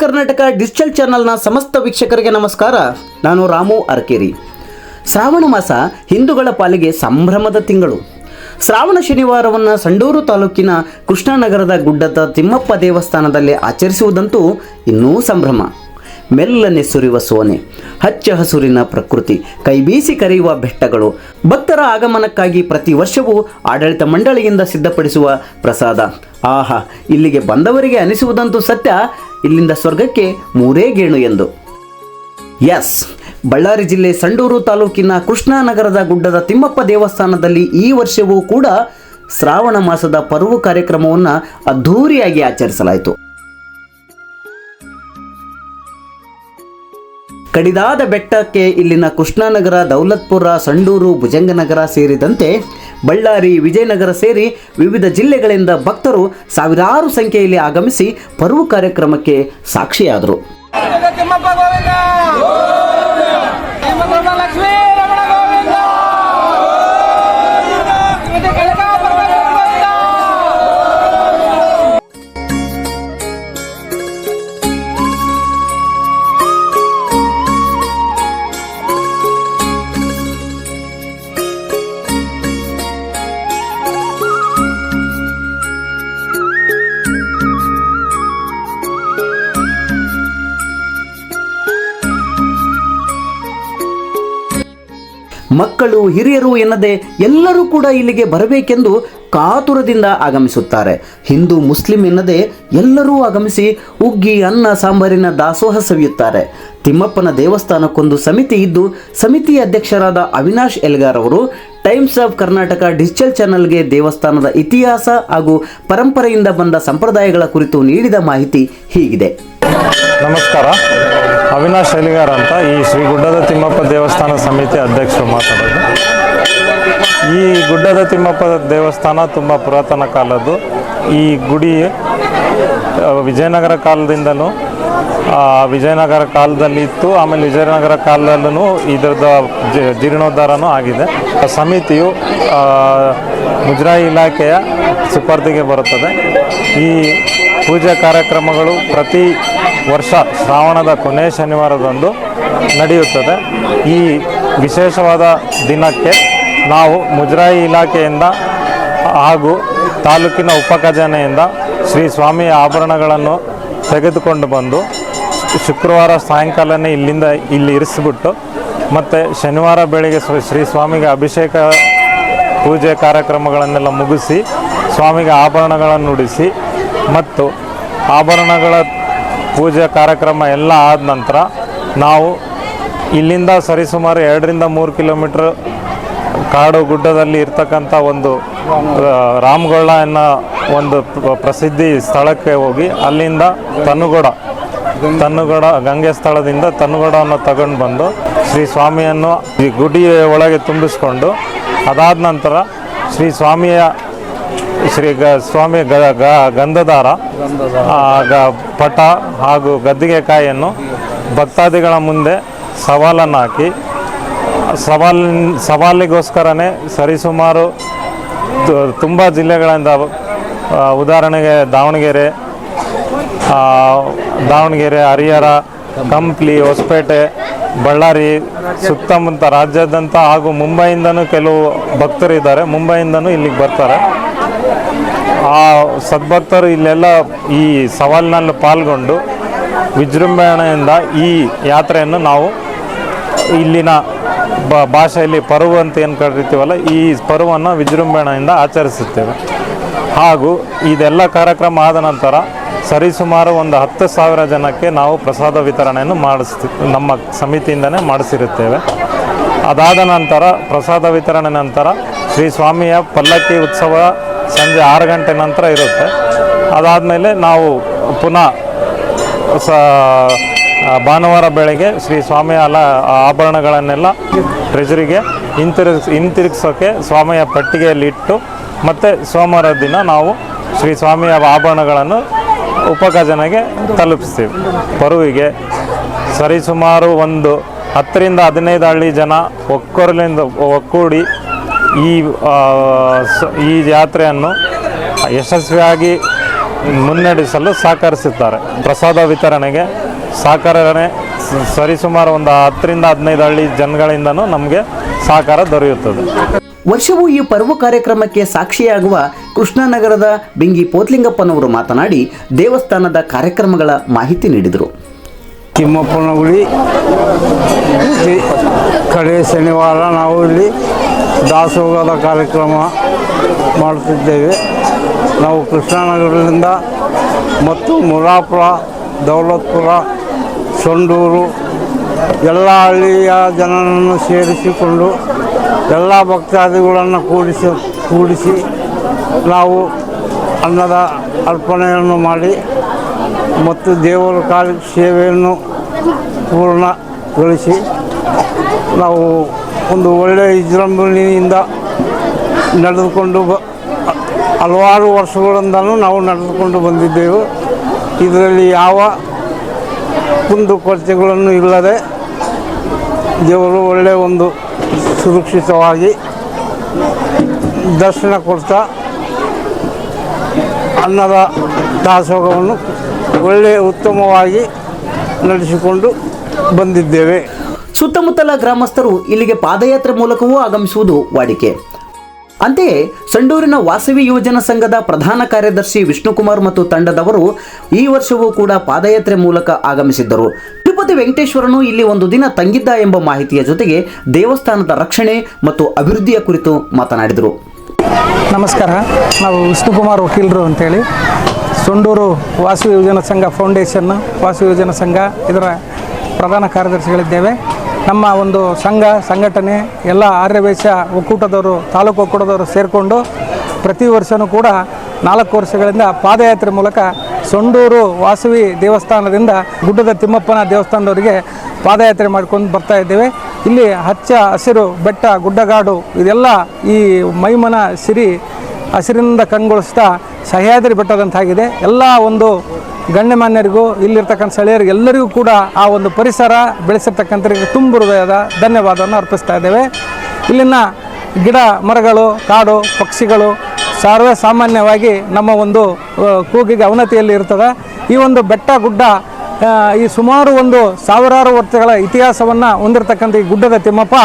Karnataka digital ಚಾನೆಲ್ನ ಸಮಸ್ತ ವೀಕ್ಷಕರಿಗೆ ನಮಸ್ಕಾರ. ನಾನು ರಾಮು ಅರ್ಕೇರಿ. ಶ್ರಾವಣ ಮಾಸ ಹಿಂದೂಗಳ ಪಾಲಿಗೆ ಸಂಭ್ರಮದ ತಿಂಗಳು. ಶ್ರಾವಣ ಶನಿವಾರವನ್ನು ಸಂಡೂರು ತಾಲೂಕಿನ ಕೃಷ್ಣಾನಗರದ ಗುಡ್ಡದ ತಿಮ್ಮಪ್ಪ ದೇವಸ್ಥಾನದಲ್ಲಿ ಆಚರಿಸುವುದಂತೂ ಇನ್ನೂ ಸಂಭ್ರಮ. ಮೆಲ್ಲನೆ ಸುರಿಯುವ ಸೋನೆ, ಹಚ್ಚ ಹಸುರಿನ ಪ್ರಕೃತಿ ಕೈಬೀಸಿ ಕರೆಯುವ ಬೆಟ್ಟಗಳು, ಭಕ್ತರ ಆಗಮನಕ್ಕಾಗಿ ಪ್ರತಿ ವರ್ಷವೂ ಆಡಳಿತ ಮಂಡಳಿಯಿಂದ ಸಿದ್ಧಪಡಿಸುವ ಪ್ರಸಾದ. ಆಹಾ, ಇಲ್ಲಿಗೆ ಬಂದವರಿಗೆ ಅನಿಸುವುದಂತೂ ಸತ್ಯ ಇಲ್ಲಿಂದ ಸ್ವರ್ಗಕ್ಕೆ ಮೂರೇ ಗೇಣು ಎಂದು. ಎಸ್, ಬಳ್ಳಾರಿ ಜಿಲ್ಲೆ ಸಂಡೂರು ತಾಲೂಕಿನ ಕೃಷ್ಣಾನಗರದ ಗುಡ್ಡದ ತಿಮ್ಮಪ್ಪ ದೇವಸ್ಥಾನದಲ್ಲಿ ಈ ವರ್ಷವೂ ಕೂಡ ಶ್ರಾವಣ ಮಾಸದ ಪರ್ವ ಕಾರ್ಯಕ್ರಮವನ್ನು ಅದ್ಧೂರಿಯಾಗಿ ಆಚರಿಸಲಾಯಿತು. ಕಡಿದಾದ ಬೆಟ್ಟಕ್ಕೆ ಇಲ್ಲಿನ ಕೃಷ್ಣಾನಗರ, ದೌಲತ್ಪುರ, ಸಂಡೂರು, ಭುಜಂಗನಗರ ಸೇರಿದಂತೆ ಬಳ್ಳಾರಿ, ವಿಜಯನಗರ ಸೇರಿ ವಿವಿಧ ಜಿಲ್ಲೆಗಳಿಂದ ಭಕ್ತರು ಸಾವಿರಾರು ಸಂಖ್ಯೆಯಲ್ಲಿ ಆಗಮಿಸಿ ಪರ್ವ ಕಾರ್ಯಕ್ರಮಕ್ಕೆ ಸಾಕ್ಷಿಯಾದರು. ಮಕ್ಕಳು ಹಿರಿಯರು ಎನ್ನದೆ ಎಲ್ಲರೂ ಕೂಡ ಇಲ್ಲಿಗೆ ಬರಬೇಕೆಂದು ಕಾತುರದಿಂದ ಆಗಮಿಸುತ್ತಾರೆ. ಹಿಂದೂ ಮುಸ್ಲಿಂ ಎನ್ನದೆ ಎಲ್ಲರೂ ಆಗಮಿಸಿ ಉಗ್ಗಿ, ಅನ್ನ, ಸಾಂಬಾರಿನ ದಾಸೋಹ ಸವಿಯುತ್ತಾರೆ. ತಿಮ್ಮಪ್ಪನ ದೇವಸ್ಥಾನಕ್ಕೊಂದು ಸಮಿತಿ ಇದ್ದು ಸಮಿತಿ ಅಧ್ಯಕ್ಷರಾದ ಅವಿನಾಶ್ ಎಲ್ಗಾರ್ ಅವರು ಟೈಮ್ಸ್ ಆಫ್ ಕರ್ನಾಟಕ ಡಿಜಿಟಲ್ ಚಾನೆಲ್ಗೆ ದೇವಸ್ಥಾನದ ಇತಿಹಾಸ ಹಾಗೂ ಪರಂಪರೆಯಿಂದ ಬಂದ ಸಂಪ್ರದಾಯಗಳ ಕುರಿತು ನೀಡಿದ ಮಾಹಿತಿ ಹೀಗಿದೆ. ನಮಸ್ಕಾರ. ಅವಿನಾಶ್ ಶೈಲಿಗಾರ್ ಅಂತ ಈ ಶ್ರೀ ಗುಡ್ಡದ ತಿಮ್ಮಪ್ಪ ದೇವಸ್ಥಾನ ಸಮಿತಿ ಅಧ್ಯಕ್ಷರು ಮಾತಾಡೋದು. ಈ ಗುಡ್ಡದ ತಿಮ್ಮಪ್ಪ ದೇವಸ್ಥಾನ ತುಂಬ ಪುರಾತನ ಕಾಲದ್ದು. ಈ ಗುಡಿ ವಿಜಯನಗರ ಕಾಲದಿಂದಲೂ ವಿಜಯನಗರ ಕಾಲದಲ್ಲಿ ಇತ್ತು. ಆಮೇಲೆ ವಿಜಯನಗರ ಕಾಲದಲ್ಲೂ ಇದರದ ಜೀರ್ಣೋದ್ಧಾರನೂ ಆಗಿದೆ. ಸಮಿತಿಯು ಮುಜರಾಯಿ ಇಲಾಖೆಯ ಸುಪರ್ದಿಗೆ ಬರುತ್ತದೆ. ಈ ಪೂಜೆ ಕಾರ್ಯಕ್ರಮಗಳು ಪ್ರತಿ ವರ್ಷ ಶ್ರಾವಣದ ಕೊನೆಯ ಶನಿವಾರದಂದು ನಡೆಯುತ್ತದೆ. ಈ ವಿಶೇಷವಾದ ದಿನಕ್ಕೆ ನಾವು ಮುಜರಾಯಿ ಇಲಾಖೆಯಿಂದ ಹಾಗೂ ತಾಲೂಕಿನ ಉಪಖಜಾನೆಯಿಂದ ಶ್ರೀ ಸ್ವಾಮಿಯ ಆಭರಣಗಳನ್ನು ತೆಗೆದುಕೊಂಡು ಬಂದು ಶುಕ್ರವಾರ ಸಾಯಂಕಾಲನೇ ಇಲ್ಲಿಂದ ಇಲ್ಲಿ ಇರಿಸಿಬಿಟ್ಟು ಮತ್ತು ಶನಿವಾರ ಬೆಳಿಗ್ಗೆ ಶ್ರೀ ಸ್ವಾಮಿಗೆ ಅಭಿಷೇಕ ಪೂಜೆ ಕಾರ್ಯಕ್ರಮಗಳನ್ನೆಲ್ಲ ಮುಗಿಸಿ ಸ್ವಾಮಿಗೆ ಆಭರಣಗಳನ್ನು ಉಡಿಸಿ ಮತ್ತು ಆಭರಣಗಳ ಪೂಜೆ ಕಾರ್ಯಕ್ರಮ ಎಲ್ಲ ಆದ ನಂತರ ನಾವು ಇಲ್ಲಿಂದ ಸರಿಸುಮಾರು ಎರಡರಿಂದ ಮೂರು ಕಿಲೋಮೀಟ್ರ್ ಕಾಡು ಗುಡ್ಡದಲ್ಲಿ ಇರ್ತಕ್ಕಂಥ ಒಂದು ರಾಮಗೊಳ್ಳ ಅನ್ನೋ ಒಂದು ಪ್ರಸಿದ್ಧಿ ಸ್ಥಳಕ್ಕೆ ಹೋಗಿ ಅಲ್ಲಿಂದ ತನುಗೊಡ ತನ್ನುಗಡ ಗಂಗೆ ಸ್ಥಳದಿಂದ ತನ್ನುಗಡವನ್ನು ತಗೊಂಡು ಬಂದು ಶ್ರೀ ಸ್ವಾಮಿಯನ್ನು ಈ ಗುಡಿಯ ಒಳಗೆ ತುಂಬಿಸ್ಕೊಂಡು ಅದಾದ ನಂತರ ಶ್ರೀ ಸ್ವಾಮಿಯ ಶ್ರೀ ಗ ಸ್ವಾಮಿ ಗ ಗ- ಗಂಧದಾರ ಗ- ಪಟ ಹಾಗೂ ಗದ್ದಿಗೆಕಾಯಿಯನ್ನು ಭಕ್ತಾದಿಗಳ ಮುಂದೆ ಸವಾಲನ್ನು ಹಾಕಿ ಸವಾಲಿನ ಸವಾಲಿಗೋಸ್ಕರನೇ ಸರಿಸುಮಾರು ತುಂಬ ಜಿಲ್ಲೆಗಳಿಂದ ಉದಾಹರಣೆಗೆ ದಾವಣಗೆರೆ ದಾವಣಗೆರೆ, ಹರಿಹರ, ಕಂಪ್ಲಿ, ಹೊಸಪೇಟೆ, ಬಳ್ಳಾರಿ, ಸುತ್ತಮುತ್ತ ರಾಜ್ಯಾದ್ಯಂತ ಹಾಗೂ ಮುಂಬೈಯಿಂದನೂ ಕೆಲವು ಭಕ್ತರಿದ್ದಾರೆ. ಮುಂಬೈಯಿಂದನೂ ಇಲ್ಲಿಗೆ ಬರ್ತಾರೆ. ಆ ಸದ್ಭಕ್ತರು ಇಲ್ಲೆಲ್ಲ ಈ ಸವಾಲಿನಲ್ಲಿ ಪಾಲ್ಗೊಂಡು ವಿಜೃಂಭಣೆಯಿಂದ ಈ ಯಾತ್ರೆಯನ್ನು ನಾವು ಇಲ್ಲಿನ ಬ ಭಾಷೆಯಲ್ಲಿ ಪರ್ವ ಅಂತ ಏನು ಕರಿತೀವಲ್ಲ, ಈ ಪರ್ವವನ್ನು ವಿಜೃಂಭಣೆಯಿಂದ ಆಚರಿಸುತ್ತೇವೆ. ಹಾಗೂ ಇದೆಲ್ಲ ಕಾರ್ಯಕ್ರಮ ಆದ ನಂತರ ಸರಿಸುಮಾರು ಒಂದು ಹತ್ತು ಸಾವಿರ ಜನಕ್ಕೆ ನಾವು ಪ್ರಸಾದ ವಿತರಣೆಯನ್ನು ಮಾಡಿಸ್ತಿ, ನಮ್ಮ ಸಮಿತಿಯಿಂದನೇ ಮಾಡಿಸಿರುತ್ತೇವೆ. ಅದಾದ ನಂತರ ಪ್ರಸಾದ ವಿತರಣೆ ನಂತರ ಶ್ರೀ ಸ್ವಾಮಿಯ ಪಲ್ಲಕ್ಕಿ ಉತ್ಸವ ಸಂಜೆ ಆರು ಗಂಟೆ ನಂತರ ಇರುತ್ತೆ. ಅದಾದಮೇಲೆ ನಾವು ಪುನಃ ಸ ಭಾನುವಾರ ಬೆಳಗ್ಗೆ ಶ್ರೀ ಸ್ವಾಮಿಯ ಅಲ ಆಭರಣಗಳನ್ನೆಲ್ಲ ಟ್ರೆಜರಿಗೆ ಹಿಂತಿರುಗಿಸ್ ಹಿಂತಿರುಗಿಸೋಕ್ಕೆ ಸ್ವಾಮಿಯ ಪಟ್ಟಿಗೆಯಲ್ಲಿ ಇಟ್ಟು ಮತ್ತು ಸೋಮವಾರ ದಿನ ನಾವು ಶ್ರೀ ಸ್ವಾಮಿಯ ಆಭರಣಗಳನ್ನು ಉಪಖಜನೆಗೆ ತಲುಪಿಸ್ತೀವಿ. ಪರುವಿಗೆ ಸರಿಸುಮಾರು ಒಂದು ಹತ್ತರಿಂದ ಹದಿನೈದು ಹಳ್ಳಿ ಜನ ಒಕ್ಕೊರಲಿಂದ ಒಕ್ಕೂಡಿ ಈ ಈ ಜಾತ್ರೆಯನ್ನು ಯಶಸ್ವಿಯಾಗಿ ಮುನ್ನಡೆಸಲು ಸಹಕರಿಸುತ್ತಾರೆ. ಪ್ರಸಾದ ವಿತರಣೆಗೆ ಸಹಕಾರನೆ ಸರಿಸುಮಾರು ಒಂದು ಹತ್ತರಿಂದ ಹದಿನೈದು ಹಳ್ಳಿ ಜನಗಳಿಂದನೂ ನಮಗೆ ಸಹಕಾರ ದೊರೆಯುತ್ತದೆ. ವರ್ಷವೂ ಈ ಪರ್ವ ಕಾರ್ಯಕ್ರಮಕ್ಕೆ ಸಾಕ್ಷಿಯಾಗುವ ಕೃಷ್ಣನಗರದ ಬಿಂಗಿ ಪೋತ್ಲಿಂಗಪ್ಪನವರು ಮಾತನಾಡಿ ದೇವಸ್ಥಾನದ ಕಾರ್ಯಕ್ರಮಗಳ ಮಾಹಿತಿ ನೀಡಿದರು. ತಿಮ್ಮಪ್ಪನ ಗುಡಿ ಪ್ರತಿ ಕಡೆ ಶನಿವಾರ ನಾವು ಇಲ್ಲಿ ದಾಸೋಹದ ಕಾರ್ಯಕ್ರಮ ಮಾಡುತ್ತಿದ್ದೇವೆ ನಾವು ಕೃಷ್ಣನಗರದಿಂದ ಮತ್ತು ಮುರಾಪುರ, ದೌಲತ್ಪುರ, ಸೊಂಡೂರು ಎಲ್ಲ ಹಳ್ಳಿಯ ಜನರನ್ನು ಸೇರಿಸಿಕೊಂಡು ಎಲ್ಲ ಭಕ್ತಾದಿಗಳನ್ನು ಕೂಡಿಸಿ ಕೂಡಿಸಿ ನಾವು ಅನ್ನದ ಅರ್ಪಣೆಯನ್ನು ಮಾಡಿ ಮತ್ತು ದೇವರ ಕಾರ್ಯ ಸೇವೆಯನ್ನು ಪೂರ್ಣಗೊಳಿಸಿ ನಾವು ಒಂದು ಒಳ್ಳೆಯ ವಿಜೃಂಭಣೆಯಿಂದ ನಡೆದುಕೊಂಡು ಬ ಹಲವಾರು ವರ್ಷಗಳಿಂದಲೂ ನಾವು ನಡೆದುಕೊಂಡು ಬಂದಿದ್ದೆವು. ಇದರಲ್ಲಿ ಯಾವ ಕುಂದು ಕೊರತೆಗಳನ್ನು ಇಲ್ಲದೆ ದೇವರು ಒಳ್ಳೆಯ ಒಂದು ಸುರಕ್ಷಿತವಾಗಿ ದರ್ಶನ ಕೊಡ್ತಾ ಅನ್ನದ ದಾಸೋಹವನ್ನು ಒಳ್ಳೆಯ ಉತ್ತಮವಾಗಿ ನಡೆಸಿಕೊಂಡು ಬಂದಿದ್ದೇವೆ. ಸುತ್ತಮುತ್ತಲ ಗ್ರಾಮಸ್ಥರು ಇಲ್ಲಿಗೆ ಪಾದಯಾತ್ರೆ ಮೂಲಕವೂ ಆಗಮಿಸುವುದು ವಾಡಿಕೆ. ಅಂತೆಯೇ, ಸಂಡೂರಿನ ವಾಸವಿ ಯೋಜನಾ ಸಂಘದ ಪ್ರಧಾನ ಕಾರ್ಯದರ್ಶಿ ವಿಷ್ಣುಕುಮಾರ್ ಮತ್ತು ತಂಡದವರು ಈ ವರ್ಷವೂ ಕೂಡ ಪಾದಯಾತ್ರೆ ಮೂಲಕ ಆಗಮಿಸಿದ್ದರು. ತಿರುಪತಿ ವೆಂಕಟೇಶ್ವರನು ಇಲ್ಲಿ ಒಂದು ದಿನ ತಂಗಿದ್ದ ಎಂಬ ಮಾಹಿತಿಯ ಜೊತೆಗೆ ದೇವಸ್ಥಾನದ ರಕ್ಷಣೆ ಮತ್ತು ಅಭಿವೃದ್ಧಿಯ ಕುರಿತು ಮಾತನಾಡಿದರು. ನಮಸ್ಕಾರ. ನಾವು ವಿಷ್ಣುಕುಮಾರ್ ವಕೀಲರು ಅಂತೇಳಿ ಸಂಡೂರು ವಾಸವಿ ಯೋಜನಾ ಸಂಘ ಫೌಂಡೇಶನ್ ವಾಸವಿ ಯೋಜನಾ ಸಂಘ ಇದರ ಪ್ರಧಾನ ಕಾರ್ಯದರ್ಶಿಗಳಿದ್ದೇವೆ. ನಮ್ಮ ಒಂದು ಸಂಘ, ಸಂಘಟನೆ, ಎಲ್ಲ ಆರ್ಯವೇಶ ಒಕ್ಕೂಟದವರು, ತಾಲೂಕು ಒಕ್ಕೂಟದವರು ಸೇರಿಕೊಂಡು ಪ್ರತಿ ವರ್ಷವೂ ಕೂಡ ನಾಲ್ಕು ವರ್ಷಗಳಿಂದ ಪಾದಯಾತ್ರೆ ಮೂಲಕ ಸೊಂಡೂರು ವಾಸವಿ ದೇವಸ್ಥಾನದಿಂದ ಗುಡ್ಡದ ತಿಮ್ಮಪ್ಪನ ದೇವಸ್ಥಾನದವರಿಗೆ ಪಾದಯಾತ್ರೆ ಮಾಡ್ಕೊಂಡು ಬರ್ತಾ ಇದ್ದೇವೆ. ಇಲ್ಲಿ ಹಚ್ಚ ಹಸಿರು ಬೆಟ್ಟ, ಗುಡ್ಡಗಾಡು, ಇದೆಲ್ಲ ಈ ಮೈಮನ ಸಿರಿ ಹಸಿರಿನಿಂದ ಕಂಗೊಳಿಸ್ತಾ ಸಹ್ಯಾದ್ರಿ ಬೆಟ್ಟದಂತಾಗಿದೆ. ಎಲ್ಲ ಒಂದು ಗಣ್ಯಮಾನ್ಯರಿಗೂ, ಇಲ್ಲಿರ್ತಕ್ಕಂಥ ಸ್ಥಳೀಯರಿಗೆ ಎಲ್ಲರಿಗೂ ಕೂಡ ಆ ಒಂದು ಪರಿಸರ ಬೆಳೆಸಿರ್ತಕ್ಕಂಥರಿಗೆ ತುಂಬ ಹೃದಯದ ಧನ್ಯವಾದವನ್ನು ಅರ್ಪಿಸ್ತಾ ಇದ್ದೇವೆ. ಇಲ್ಲಿನ ಗಿಡ, ಮರಗಳು, ಕಾಡು, ಪಕ್ಷಿಗಳು ಸರ್ವೇ ಸಾಮಾನ್ಯವಾಗಿ ನಮ್ಮ ಒಂದು ಕೂಗಿಗೆ ಅವನತಿಯಲ್ಲಿ ಇರ್ತದೆ. ಈ ಒಂದು ಬೆಟ್ಟ ಗುಡ್ಡ ಈ ಸುಮಾರು ಒಂದು ಸಾವಿರಾರು ವರ್ಷಗಳ ಇತಿಹಾಸವನ್ನು ಹೊಂದಿರತಕ್ಕಂಥ ಈ ಗುಡ್ಡದ ತಿಮ್ಮಪ್ಪ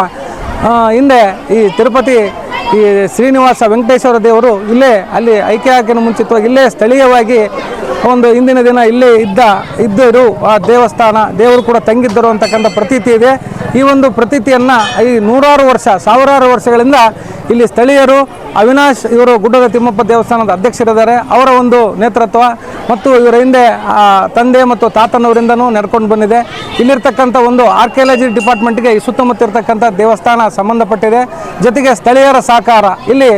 ಹಿಂದೆ ಈ ತಿರುಪತಿ ಈ ಶ್ರೀನಿವಾಸ ವೆಂಕಟೇಶ್ವರ ದೇವರು ಇಲ್ಲೇ, ಅಲ್ಲಿ ಐಕ್ಯ ಹಾಕಿನ ಮುಂಚಿತವಾಗಿ ಇಲ್ಲೇ ಸ್ಥಳೀಯವಾಗಿ ಒಂದು ಇಂದಿನ ದಿನ ಇಲ್ಲೇ ಇದ್ದ, ಇದ್ದರು ಆ ದೇವಸ್ಥಾನ, ದೇವರು ಕೂಡ ತಂಗಿದ್ದರು ಅಂತಕ್ಕಂಥ ಪ್ರತೀತಿ ಇದೆ. ಈ ಒಂದು ಪ್ರತೀತಿಯನ್ನು ಈ ನೂರಾರು ವರ್ಷ, ಸಾವಿರಾರು ವರ್ಷಗಳಿಂದ ಇಲ್ಲಿ ಸ್ಥಳೀಯರು ಅವಿನಾಶ್ ಇವರು ಗುಡ್ಡದ ತಿಮ್ಮಪ್ಪ ದೇವಸ್ಥಾನದ ಅಧ್ಯಕ್ಷರಿದ್ದಾರೆ. ಅವರ ಒಂದು ನೇತೃತ್ವ ಮತ್ತು ಇವರ ಹಿಂದೆ ತಂದೆ ಮತ್ತು ತಾತನವರಿಂದನೂ ನಡ್ಕೊಂಡು ಬಂದಿದೆ. ಇಲ್ಲಿರ್ತಕ್ಕಂಥ ಒಂದು ಆರ್ಕಿಯಾಲಜಿ ಡಿಪಾರ್ಟ್ಮೆಂಟ್ಗೆ ಈ ಸುತ್ತಮುತ್ತ ಇರತಕ್ಕಂಥ ದೇವಸ್ಥಾನ ಸಂಬಂಧಪಟ್ಟಿದೆ. ಜೊತೆಗೆ ಸ್ಥಳೀಯರ ಸಹಕಾರ. ಇಲ್ಲಿ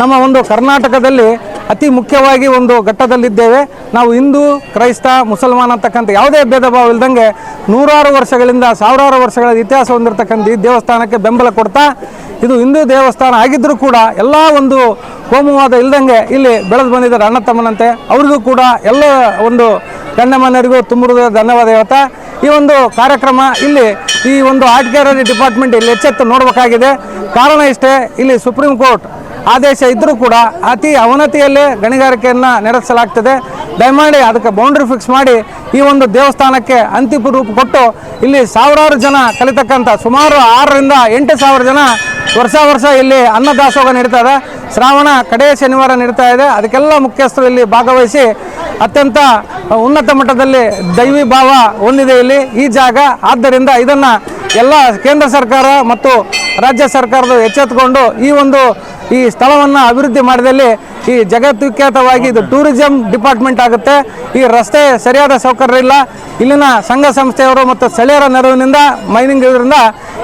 ನಮ್ಮ ಒಂದು ಕರ್ನಾಟಕದಲ್ಲಿ ಅತಿ ಮುಖ್ಯವಾಗಿ ಒಂದು ಘಟ್ಟದಲ್ಲಿದ್ದೇವೆ. ನಾವು ಹಿಂದೂ, ಕ್ರೈಸ್ತ, ಮುಸಲ್ಮಾನ ಅಂತಕ್ಕಂಥ ಯಾವುದೇ ಭೇದ ಭಾವ ಇಲ್ದಂಗೆ ನೂರಾರು ವರ್ಷಗಳಿಂದ ಸಾವಿರಾರು ವರ್ಷಗಳ ಇತಿಹಾಸ ಹೊಂದಿರತಕ್ಕಂಥ ಈ ದೇವಸ್ಥಾನಕ್ಕೆ ಬೆಂಬಲ ಕೊಡ್ತಾ, ಇದು ಹಿಂದೂ ದೇವಸ್ಥಾನ ಆಗಿದ್ದರೂ ಕೂಡ ಎಲ್ಲ ಒಂದು ಕೋಮುವಾದ ಇಲ್ದಂಗೆ ಇಲ್ಲಿ ಬೆಳೆದು ಬಂದಿದ್ದಾರೆ ಅಣ್ಣ ತಮ್ಮನಂತೆ. ಅವ್ರಿಗೂ ಕೂಡ ಎಲ್ಲ ಒಂದು ಗಣ್ಯಮಾನ್ಯರಿಗೂ ತುಂಬ ಧನ್ಯವಾದ ಹೇಳ್ತಾ, ಈ ಒಂದು ಕಾರ್ಯಕ್ರಮ ಇಲ್ಲಿ ಈ ಒಂದು ಆರ್ಟ್ ಡಿಪಾರ್ಟ್ಮೆಂಟ್ ಇಲ್ಲಿ ಎಚ್ಚೆತ್ತು ನೋಡಬೇಕಾಗಿದೆ. ಕಾರಣ ಇಷ್ಟೇ, ಇಲ್ಲಿ ಸುಪ್ರೀಂ ಕೋರ್ಟ್ ಆದೇಶ ಇದ್ದರೂ ಕೂಡ ಅತಿ ಅವನತಿಯಲ್ಲೇ ಗಣಿಗಾರಿಕೆಯನ್ನು ನಡೆಸಲಾಗ್ತದೆ. ದಯಮಾಡಿ ಅದಕ್ಕೆ ಬೌಂಡ್ರಿ ಫಿಕ್ಸ್ ಮಾಡಿ ಈ ಒಂದು ದೇವಸ್ಥಾನಕ್ಕೆ ಅಂತಿಮ ರೂಪ ಕೊಟ್ಟು ಇಲ್ಲಿ ಸಾವಿರಾರು ಜನ ಕಲಿತಕ್ಕಂಥ ಸುಮಾರು ಆರರಿಂದ ಎಂಟು ಸಾವಿರ ಜನ ವರ್ಷ ವರ್ಷ ಇಲ್ಲಿ ಅನ್ನದಾಸೋಹ ನಡೀತಾ ಇದೆ. ಶ್ರಾವಣ, ಕಡೆಯ ಶನಿವಾರ ನಡೀತಾ ಇದೆ. ಅದಕ್ಕೆಲ್ಲ ಮುಖ್ಯಸ್ಥರು ಇಲ್ಲಿ ಭಾಗವಹಿಸಿ ಅತ್ಯಂತ ಉನ್ನತ ಮಟ್ಟದಲ್ಲಿ ದೈವಿ ಭಾವ ಹೊಂದಿದೆ ಇಲ್ಲಿ ಈ ಜಾಗ. ಆದ್ದರಿಂದ ಇದನ್ನು ಎಲ್ಲ ಕೇಂದ್ರ ಸರ್ಕಾರ ಮತ್ತು ರಾಜ್ಯ ಸರ್ಕಾರದ ಎಚ್ಚೆತ್ತುಕೊಂಡು ಈ ಒಂದು ಈ ಸ್ಥಳವನ್ನು ಅಭಿವೃದ್ಧಿ ಮಾಡಿದಲ್ಲಿ ಈ ಜಗದ್ವಿಖ್ಯಾತವಾಗಿ ಇದು ಟೂರಿಸಂ ಡಿಪಾರ್ಟ್ಮೆಂಟ್ ಆಗುತ್ತೆ. ಈ ರಸ್ತೆ ಸರಿಯಾದ ಸೌಕರ್ಯ ಇಲ್ಲ. ಇಲ್ಲಿನ ಸಂಘ ಸಂಸ್ಥೆಯವರು ಮತ್ತು ಸ್ಥಳೀಯರ ನೆರವಿನಿಂದ ಮೈನಿಂಗ್ ಇದರಿಂದ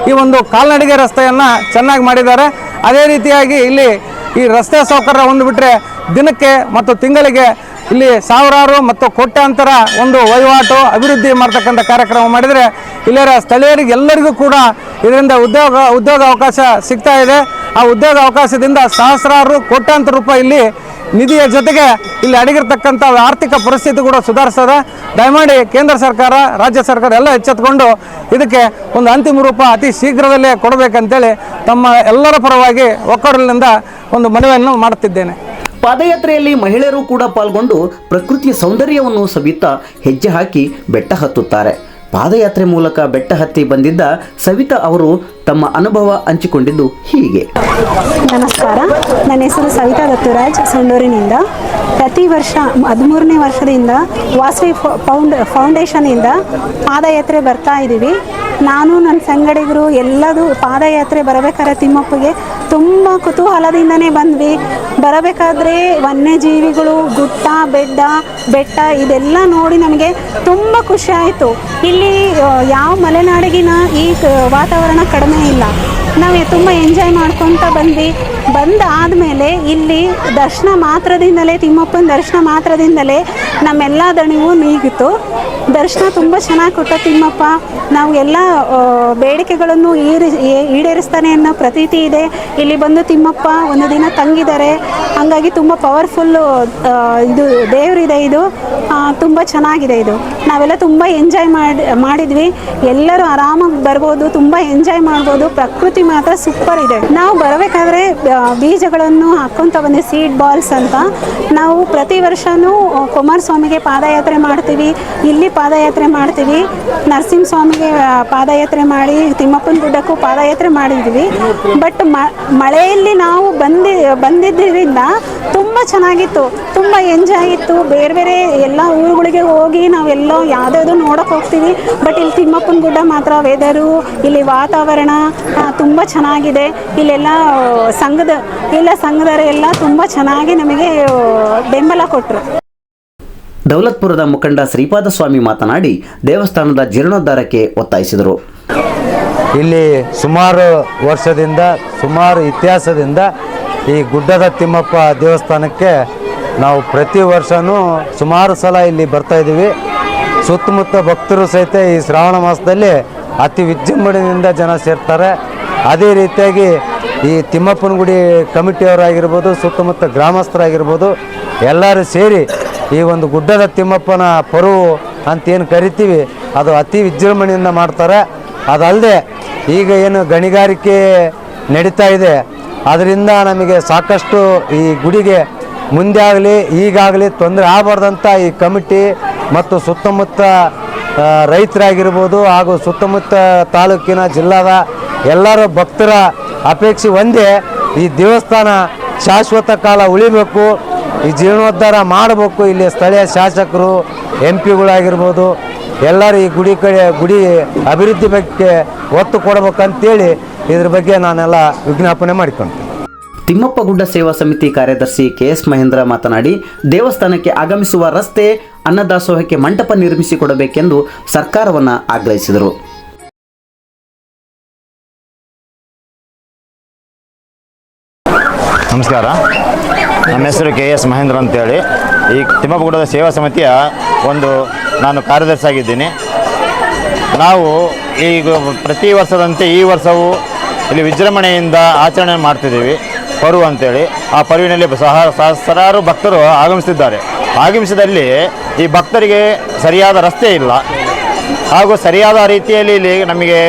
ಈ ಒಂದು ಕಾಲ್ನಡಿಗೆ ರಸ್ತೆಯನ್ನು ಚೆನ್ನಾಗಿ ಮಾಡಿದ್ದಾರೆ. ಅದೇ ರೀತಿಯಾಗಿ ಇಲ್ಲಿ ಈ ರಸ್ತೆ ಸೌಕರ್ಯ ಹೊಂದ್ಬಿಟ್ರೆ ದಿನಕ್ಕೆ ಮತ್ತು ತಿಂಗಳಿಗೆ ಇಲ್ಲಿ ಸಾವಿರಾರು ಮತ್ತು ಕೋಟ್ಯಾಂತರ ಒಂದು ವಹಿವಾಟು ಅಭಿವೃದ್ಧಿ ಮಾಡ್ತಕ್ಕಂಥ ಕಾರ್ಯಕ್ರಮ ಮಾಡಿದರೆ ಇಲ್ಲಿರ ಸ್ಥಳೀಯರಿಗೆ ಎಲ್ಲರಿಗೂ ಕೂಡ ಇದರಿಂದ ಉದ್ಯೋಗ ಉದ್ಯೋಗ ಅವಕಾಶ ಸಿಗ್ತಾ ಇದೆ. ಆ ಉದ್ಯೋಗ ಅವಕಾಶದಿಂದ ಸಹಸ್ರಾರು ಕೋಟ್ಯಾಂತರ ರೂಪಾಯಿ ಇಲ್ಲಿ ನಿಧಿಯ ಜೊತೆಗೆ ಇಲ್ಲಿ ಅಡಗಿರ್ತಕ್ಕಂಥ ಆರ್ಥಿಕ ಪರಿಸ್ಥಿತಿ ಕೂಡ ಸುಧಾರಿಸ್ತದೆ. ದಯಮಾಡಿ ಕೇಂದ್ರ ಸರ್ಕಾರ, ರಾಜ್ಯ ಸರ್ಕಾರ ಎಲ್ಲ ಎಚ್ಚೆತ್ಕೊಂಡು ಇದಕ್ಕೆ ಒಂದು ಅಂತಿಮ ರೂಪ ಅತಿ ಶೀಘ್ರದಲ್ಲೇ ಕೊಡಬೇಕಂತೇಳಿ ತಮ್ಮ ಎಲ್ಲರ ಪರವಾಗಿ ಒಕ್ಕೂಟಲಿನಿಂದ ಒಂದು ಮನವಿಯನ್ನು ಮಾಡುತ್ತಿದ್ದೇನೆ. ಪಾದಯಾತ್ರೆಯಲ್ಲಿ ಮಹಿಳೆಯರು ಕೂಡ ಪಾಲ್ಗೊಂಡು ಪ್ರಕೃತಿಯ ಸೌಂದರ್ಯವನ್ನು ಸವಿತಾ ಹೆಜ್ಜೆ ಹಾಕಿ ಬೆಟ್ಟ ಹತ್ತುತ್ತಾರೆ. ಪಾದಯಾತ್ರೆ ಮೂಲಕ ಬೆಟ್ಟ ಹತ್ತಿ ಬಂದಿದ್ದ ಸವಿತಾ ಅವರು ತಮ್ಮ ಅನುಭವ ಹಂಚಿಕೊಂಡಿದ್ದು ಹೀಗೆ. ನಮಸ್ಕಾರ. ನನ್ನ ಹೆಸರು ಸವಿತಾ ದತ್ತುರಾಜ್, ಸಂಡೂರಿನಿಂದ. ಪ್ರತಿ ವರ್ಷ ಹದಿಮೂರನೇ ವರ್ಷದಿಂದ ವಾಸವಿ ಫೌಂಡ್ ಫೌಂಡೇಶನಿಂದ ಪಾದಯಾತ್ರೆ ಬರ್ತಾ ಇದ್ದೀವಿ. ನಾನು, ನನ್ನ ಸಂಗಡಿಗರು ಎಲ್ಲದೂ ಪಾದಯಾತ್ರೆ ಬರಬೇಕಾದ್ರೆ ತಿಮ್ಮಪ್ಪಗೆ ತುಂಬ ಕುತೂಹಲದಿಂದನೇ ಬಂದ್ವಿ. ಬರಬೇಕಾದ್ರೆ ವನ್ಯಜೀವಿಗಳು, ಗುಟ್ಟ, ಬೆಡ್ಡ, ಬೆಟ್ಟ ಇದೆಲ್ಲ ನೋಡಿ ನಮಗೆ ತುಂಬ ಖುಷಿ ಆಯಿತು. ಇಲ್ಲಿ ಯಾವ ಮಲೆನಾಡಿಗಿನ ಈ ವಾತಾವರಣ ಕಡಿಮೆ ಇಲ್ಲ. ನಾವು ತುಂಬ ಎಂಜಾಯ್ ಮಾಡ್ಕೊತ ಬಂದ್ವಿ. ಬಂದ ಆದಮೇಲೆ ಇಲ್ಲಿ ದರ್ಶನ ಮಾತ್ರದಿಂದಲೇ, ತಿಮ್ಮಪ್ಪನ ದರ್ಶನ ಮಾತ್ರದಿಂದಲೇ ನಮ್ಮೆಲ್ಲ ದಣಿವು ನೀಗಿತು. ದರ್ಶನ ತುಂಬ ಚೆನ್ನಾಗಿ ಕೊಟ್ಟ ತಿಮ್ಮಪ್ಪ. ನಾವು ಎಲ್ಲ ಬೇಡಿಕೆಗಳನ್ನು ಈರಿ ಈಡೇರಿಸ್ತಾನೆ ಅನ್ನೋ ಪ್ರತೀತಿ ಇದೆ. ಇಲ್ಲಿ ಬಂದು ತಿಮ್ಮಪ್ಪ ಒಂದು ದಿನ ತಂಗಿದ್ದಾರೆ. ಹಾಗಾಗಿ ತುಂಬ ಪವರ್ಫುಲ್ಲು ಇದು ದೇವರಿದೆ ಇದು. ತುಂಬ ಚೆನ್ನಾಗಿದೆ ಇದು. ನಾವೆಲ್ಲ ತುಂಬ ಎಂಜಾಯ್ ಮಾಡಿ, ಮಾಡಿದ್ವಿ. ಎಲ್ಲರೂ ಆರಾಮಾಗಿ ಬರ್ಬೋದು, ತುಂಬ ಎಂಜಾಯ್ ಮಾಡ್ಬೋದು. ಪ್ರಕೃತಿ ಮಾತ್ರ ಸೂಪರ್ ಇದೆ. ನಾವು ಬರಬೇಕಾದ್ರೆ ಬೀಜಗಳನ್ನು ಹಾಕ್ಕೊಂತ ಬಂದೆ ಸೀಡ್ ಬಾಲ್ಸ್ ಅಂತ. ನಾವು ಪ್ರತಿ ವರ್ಷವೂ ಕುಮಾರಸ್ವಾಮಿಗೆ ಪಾದಯಾತ್ರೆ ಮಾಡ್ತೀವಿ ಇಲ್ಲಿ ಪಾದಯಾತ್ರೆ ಮಾಡ್ತೀವಿ ನರಸಿಂಹಸ್ವಾಮಿಗೆ ಪಾದಯಾತ್ರೆ ಮಾಡಿ ತಿಮ್ಮಪ್ಪನ ಗುಡ್ಡಕ್ಕೂ ಪಾದಯಾತ್ರೆ ಮಾಡಿದ್ವಿ. ಬಟ್ ಮಳೆಯಲ್ಲಿ ನಾವು ಬಂದಿ ಬಂದಿದ್ದರಿಂದ ತುಂಬ ಚೆನ್ನಾಗಿತ್ತು ತುಂಬ ಎಂಜಾಯ್ ಇತ್ತು ಬೇರೆ ಬೇರೆ ಎಲ್ಲ ಊರುಗಳಿಗೆ ಹೋಗಿ ನಾವೆಲ್ಲ ಯಾವುದ್ಯಾವುದೋ ನೋಡೋಕೆ ಹೋಗ್ತೀವಿ. ಬಟ್ ಇಲ್ಲಿ ತಿಮ್ಮಪ್ಪನ ಗುಡ್ಡ ಮಾತ್ರ ವೆದರು ಇಲ್ಲಿ ವಾತಾವರಣ ತುಂಬ ಚೆನ್ನಾಗಿದೆ. ಇಲ್ಲೆಲ್ಲ ಆ, ಸಂಘದ ಇಲ್ಲ ಸಂಘದವರೆಲ್ಲ ತುಂಬ ಚೆನ್ನಾಗಿ ನಮಗೆ ಬೆಂಬಲ ಕೊಟ್ಟರು ದೌಲತ್ಪುರದ ಮುಖಂಡ ಶ್ರೀಪಾದ ಸ್ವಾಮಿ ಮಾತನಾಡಿ ದೇವಸ್ಥಾನದ ಜೀರ್ಣೋದ್ಧಾರಕ್ಕೆ ಒತ್ತಾಯಿಸಿದರು. ಇಲ್ಲಿ ಸುಮಾರು ವರ್ಷದಿಂದ ಸುಮಾರು ಇತಿಹಾಸದಿಂದ ಈ ಗುಡ್ಡದ ತಿಮ್ಮಪ್ಪ ದೇವಸ್ಥಾನಕ್ಕೆ ನಾವು ಪ್ರತಿ ವರ್ಷವೂ ಸುಮಾರು ಸಲ ಇಲ್ಲಿ ಬರ್ತಾ ಇದ್ದೀವಿ. ಸುತ್ತಮುತ್ತ ಭಕ್ತರು ಸಹಿತ ಈ ಶ್ರಾವಣ ಮಾಸದಲ್ಲಿ ಅತಿ ವಿಜೃಂಭಣೆಯಿಂದ ಜನ ಸೇರ್ತಾರೆ. ಅದೇ ರೀತಿಯಾಗಿ ಈ ತಿಮ್ಮಪ್ಪನ ಗುಡಿ ಕಮಿಟಿಯವರಾಗಿರ್ಬೋದು, ಸುತ್ತಮುತ್ತ ಗ್ರಾಮಸ್ಥರಾಗಿರ್ಬೋದು, ಎಲ್ಲರೂ ಸೇರಿ ಈ ಒಂದು ಗುಡ್ಡದ ತಿಮ್ಮಪ್ಪನ ಪರುವು ಅಂತ ಏನು ಕರಿತೀವಿ, ಅದು ಅತಿ ವಿಜೃಂಭಣೆಯಿಂದ ಮಾಡ್ತಾರೆ. ಅದಲ್ಲದೆ ಈಗ ಏನು ಗಣಿಗಾರಿಕೆ ನಡೀತಾ ಇದೆ, ಅದರಿಂದ ನಮಗೆ ಸಾಕಷ್ಟು ಈ ಗುಡಿಗೆ ಮುಂದೆ ಆಗಲಿ, ಈಗಾಗಲಿ ತೊಂದರೆ ಆಗಬಾರ್ದಂಥ ಈ ಕಮಿಟಿ ಮತ್ತು ಸುತ್ತಮುತ್ತ ರೈತರಾಗಿರ್ಬೋದು ಹಾಗೂ ಸುತ್ತಮುತ್ತ ತಾಲೂಕಿನ ಜಿಲ್ಲಾದ ಎಲ್ಲರೂ ಭಕ್ತರ ಅಪೇಕ್ಷೆ ಒಂದೇ, ಈ ದೇವಸ್ಥಾನ ಶಾಶ್ವತ ಕಾಲ ಉಳಿಬೇಕು, ಈ ಜೀರ್ಣೋದ್ಧಾರ ಮಾಡಬೇಕು. ಇಲ್ಲಿ ಸ್ಥಳೀಯ ಶಾಸಕರು, ಎಂ ಪಿಗಳಾಗಿರ್ಬೋದು, ಎಲ್ಲರೂ ಈ ಗುಡಿ ಕಡೆ, ಗುಡಿ ಅಭಿವೃದ್ಧಿ ಬಗ್ಗೆ ಒತ್ತು ಕೊಡಬೇಕಂತೇಳಿ ಇದ್ರ ಬಗ್ಗೆ ನಾನೆಲ್ಲ ವಿಜ್ಞಾಪನೆ ಮಾಡಿಕೊಂಡೆ ತಿಮ್ಮಪ್ಪ ಗುಡ್ಡ ಸೇವಾ ಸಮಿತಿ ಕಾರ್ಯದರ್ಶಿ ಕೆ ಎಸ್ ಮಹೇಂದ್ರ ಮಾತನಾಡಿ, ದೇವಸ್ಥಾನಕ್ಕೆ ಆಗಮಿಸುವ ರಸ್ತೆ ಅನ್ನದಾಸೋಹಕ್ಕೆ ಮಂಟಪ ನಿರ್ಮಿಸಿಕೊಡಬೇಕೆಂದು ಸರ್ಕಾರವನ್ನು ಆಗ್ರಹಿಸಿದರು. ನಮಸ್ಕಾರ. ನಮ್ಮ ಹೆಸರು ಕೆ ಎಸ್ ಮಹೇಂದ್ರ ಅಂತೇಳಿ. ಈ ತಿಮ್ಮಗೂಡದ ಸೇವಾ ಸಮಿತಿಯ ಒಂದು ನಾನು ಕಾರ್ಯದರ್ಶಿ ಆಗಿದ್ದೀನಿ ನಾವು ಈಗ ಪ್ರತಿ ವರ್ಷದಂತೆ ಈ ವರ್ಷವೂ ಇಲ್ಲಿ ವಿಜೃಂಭಣೆಯಿಂದ ಆಚರಣೆ ಮಾಡ್ತಿದ್ದೀವಿ, ಪರು ಅಂತೇಳಿ. ಆ ಪರುವಿನಲ್ಲಿ ಸಹ ಸಹಸ್ರಾರು ಭಕ್ತರು ಆಗಮಿಸುತ್ತಿದ್ದಾರೆ. ಆಗಮಿಸಿದಲ್ಲಿ ಈ ಭಕ್ತರಿಗೆ ಸರಿಯಾದ ರಸ್ತೆ ಇಲ್ಲ. ಹಾಗೂ ಸರಿಯಾದ ರೀತಿಯಲ್ಲಿ ಇಲ್ಲಿ ನಮಗೆ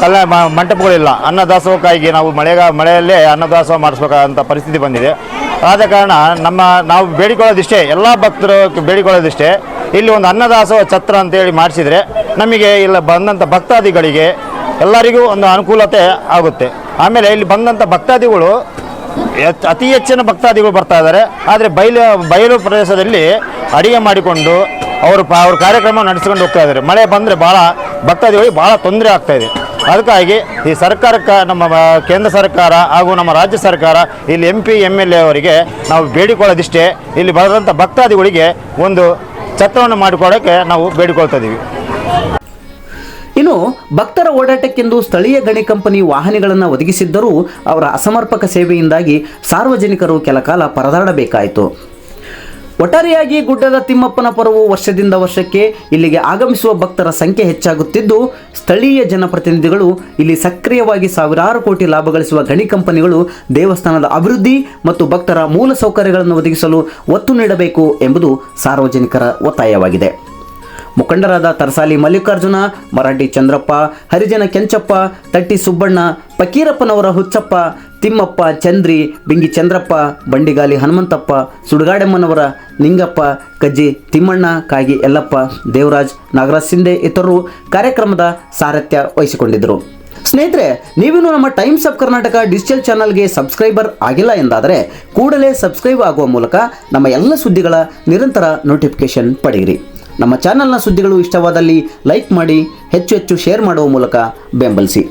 ಕಲ್ಲ ಮಂಟಪಗಳಿಲ್ಲ. ಅನ್ನದಾಸೋಹಕ್ಕಾಗಿ ನಾವು ಮಳೆಗ, ಮಳೆಯಲ್ಲೇ ಅನ್ನದಾಸೋಹ ಮಾಡಿಸ್ಬೇಕಾದಂಥ ಪರಿಸ್ಥಿತಿ ಬಂದಿದೆ. ಆದ ಕಾರಣ ನಮ್ಮ, ನಾವು ಬೇಡಿಕೊಳ್ಳೋದಿಷ್ಟೇ, ಎಲ್ಲ ಭಕ್ತರು ಬೇಡಿಕೊಳ್ಳೋದಿಷ್ಟೇ, ಇಲ್ಲಿ ಒಂದು ಅನ್ನದಾಸೋಹ ಛತ್ರ ಅಂತೇಳಿ ಮಾಡಿಸಿದರೆ ನಮಗೆ ಇಲ್ಲ ಬಂದಂಥ ಭಕ್ತಾದಿಗಳಿಗೆ ಎಲ್ಲರಿಗೂ ಒಂದು ಅನುಕೂಲತೆ ಆಗುತ್ತೆ. ಆಮೇಲೆ ಇಲ್ಲಿ ಬಂದಂಥ ಭಕ್ತಾದಿಗಳು ಅತಿ ಹೆಚ್ಚಿನ ಭಕ್ತಾದಿಗಳು ಬರ್ತಾ ಇದ್ದಾರೆ. ಆದರೆ ಬಯಲು ಬಯಲು ಪ್ರದೇಶದಲ್ಲಿ ಅಡಿಗೆ ಮಾಡಿಕೊಂಡು ಅವರು ಅವ್ರ ಕಾರ್ಯಕ್ರಮ ನಡೆಸ್ಕೊಂಡು ಹೋಗ್ತಾ ಇದ್ದಾರೆ. ಮಳೆ ಬಂದರೆ ಭಾಳ ಭಕ್ತಾದಿಗಳಿಗೆ ಭಾಳ ತೊಂದರೆ ಆಗ್ತಾ ಇದೆ. ಅದಕ್ಕಾಗಿ ಈ ಸರ್ಕಾರಕ್ಕೆ, ನಮ್ಮ ಕೇಂದ್ರ ಸರ್ಕಾರ ಹಾಗೂ ನಮ್ಮ ರಾಜ್ಯ ಸರ್ಕಾರ, ಇಲ್ಲಿ M P M L A ಅವರಿಗೆ ನಾವು ಬೇಡಿಕೊಳ್ಳೋದಿಷ್ಟೇ. ಇಲ್ಲಿ ಬರೋದಂಥ ಭಕ್ತಾದಿಗಳಿಗೆ ಒಂದು ಛತ್ರವನ್ನು ಮಾಡಿಕೊಡೋಕ್ಕೆ ನಾವು ಬೇಡಿಕೊಳ್ತಾ ಇದ್ದೀವಿ ಇನ್ನು ಭಕ್ತರ ಓಡಾಟಕ್ಕೆಂದು ಸ್ಥಳೀಯ ಗಣಿ ಕಂಪನಿ ವಾಹನಗಳನ್ನು ಒದಗಿಸಿದ್ದರೂ ಅವರ ಅಸಮರ್ಪಕ ಸೇವೆಯಿಂದಾಗಿ ಸಾರ್ವಜನಿಕರು ಕೆಲಕಾಲ ಪರದಾಡಬೇಕಾಯಿತು. ಒಟ್ಟಾರೆಯಾಗಿ ಗುಡ್ಡದ ತಿಮ್ಮಪ್ಪನ ಪರವು ವರ್ಷದಿಂದ ವರ್ಷಕ್ಕೆ ಇಲ್ಲಿಗೆ ಆಗಮಿಸುವ ಭಕ್ತರ ಸಂಖ್ಯೆ ಹೆಚ್ಚಾಗುತ್ತಿದ್ದು, ಸ್ಥಳೀಯ ಜನಪ್ರತಿನಿಧಿಗಳು ಇಲ್ಲಿ ಸಕ್ರಿಯವಾಗಿ ಸಾವಿರಾರು ಕೋಟಿ ಲಾಭ ಗಳಿಸುವ ಗಣಿ ಕಂಪನಿಗಳು, ದೇವಸ್ಥಾನದ ಅಭಿವೃದ್ಧಿ ಮತ್ತು ಭಕ್ತರ ಮೂಲ ಸೌಕರ್ಯಗಳನ್ನು ಒದಗಿಸಲು ಒತ್ತು ನೀಡಬೇಕು ಎಂಬುದು ಸಾರ್ವಜನಿಕರ ಒತ್ತಾಯವಾಗಿದೆ. ಮುಖಂಡರಾದ ತರಸಾಲಿ ಮಲ್ಲಿಕಾರ್ಜುನ, ಮರಾಠಿ ಚಂದ್ರಪ್ಪ, ಹರಿಜನ ಕೆಂಚಪ್ಪ, ತಟ್ಟಿ ಸುಬ್ಬಣ್ಣ, ಫಕೀರಪ್ಪನವರ ಹುಚ್ಚಪ್ಪ ತಿಮ್ಮಪ್ಪ, ಚಂದ್ರಿ, ಬಿಂಗಿ ಚಂದ್ರಪ್ಪ, ಬಂಡಿಗಾಲಿ ಹನುಮಂತಪ್ಪ, ಸುಡುಗಾಡೆಮ್ಮನವರ ನಿಂಗಪ್ಪ ಕಜ್ಜಿ ತಿಮ್ಮಣ್ಣ, ಕಾಗಿ ಯಲ್ಲಪ್ಪ ದೇವರಾಜ್, ನಾಗರಾಜ್ ಸಿಂಧೆ ಇತರರು ಕಾರ್ಯಕ್ರಮದ ಸಾರಥ್ಯ ವಹಿಸಿಕೊಂಡಿದ್ದರು. ಸ್ನೇಹಿತರೆ, ನೀವಿನ್ನು ನಮ್ಮ ಟೈಮ್ಸ್ ಆಫ್ ಕರ್ನಾಟಕ ಡಿಜಿಟಲ್ ಚಾನಲ್ಗೆ ಸಬ್ಸ್ಕ್ರೈಬರ್ ಆಗಿಲ್ಲ ಎಂದಾದರೆ ಕೂಡಲೇ ಸಬ್ಸ್ಕ್ರೈಬ್ ಆಗುವ ಮೂಲಕ ನಮ್ಮ ಎಲ್ಲ ಸುದ್ದಿಗಳ ನಿರಂತರ ನೋಟಿಫಿಕೇಶನ್ ಪಡೆಯಿರಿ. ನಮ್ಮ ಚಾನಲ್ನ ಸುದ್ದಿಗಳು ಇಷ್ಟವಾದಲ್ಲಿ ಲೈಕ್ ಮಾಡಿ, ಹೆಚ್ಚು ಹೆಚ್ಚು ಶೇರ್ ಮಾಡುವ ಮೂಲಕ ಬೆಂಬಲಿಸಿ.